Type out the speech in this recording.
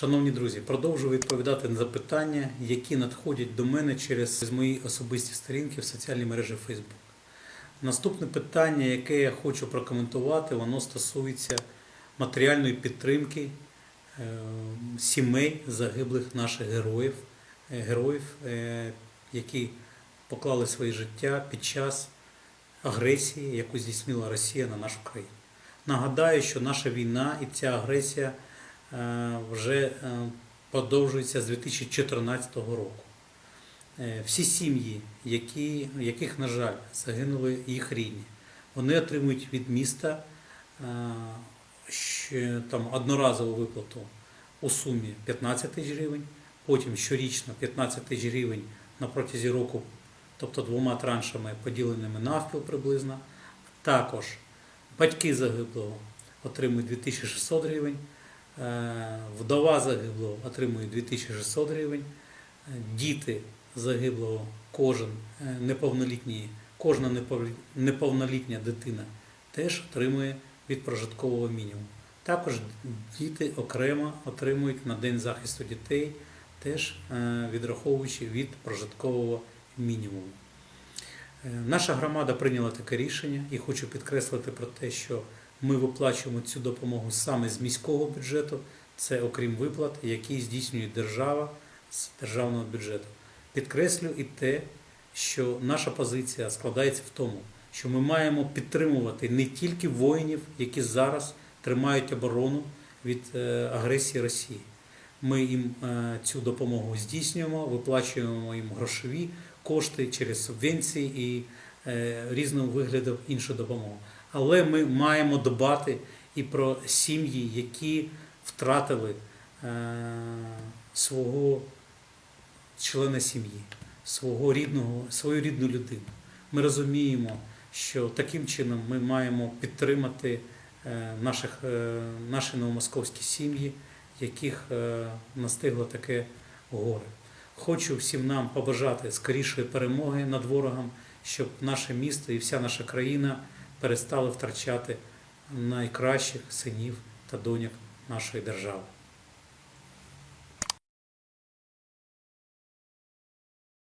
Шановні друзі, продовжую відповідати на запитання, які надходять до мене через мої особисті сторінки в соціальній мережі Facebook. Наступне питання, яке я хочу прокоментувати, воно стосується матеріальної підтримки е, сімей загиблих наших героїв, е, героїв, е, які поклали своє життя під час агресії, яку здійснила Росія на нашу країну. Нагадаю, що наша війна і ця агресія вже е, продовжується з 2014 року. Е, Всі сім'ї, які, яких, на жаль, загинули їх рідні, вони отримують від міста е, там, одноразову виплату у сумі 15 тисяч гривень, потім щорічно 15 тисяч гривень на протязі року, тобто двома траншами, поділеними навпіл приблизно. Також батьки загиблого отримують 2600 гривень, е, вдова загиблого отримує 2600 гривень, е, діти загиблого, кожен е, неповнолітній, кожна неповнолітня дитина теж отримує від прожиткового мінімуму. Також діти окремо отримують на День захисту дітей, теж е, відраховуючи від прожиткового мінімуму. Е, Наша громада прийняла таке рішення і хочу підкреслити про те, що ми виплачуємо цю допомогу саме з міського бюджету, це окрім виплат, які здійснює держава з державного бюджету. Підкреслю і те, що наша позиція складається в тому, що ми маємо підтримувати не тільки воїнів, які зараз тримають оборону від е, агресії Росії. Ми їм е, цю допомогу здійснюємо, виплачуємо їм грошові кошти через субвенції і е, різного вигляду іншу допомогу. Але ми маємо дбати і про сім'ї, які втратили е, свого члена сім'ї, свого рідного, свою рідну людину. Ми розуміємо, що таким чином ми маємо підтримати е, наших, е, наші новомосковські сім'ї, яких настигло таке горе. Хочу всім нам побажати скорішої перемоги над ворогом, щоб наше місто і вся наша країна перестали втрачати найкращих синів та доньок нашої держави.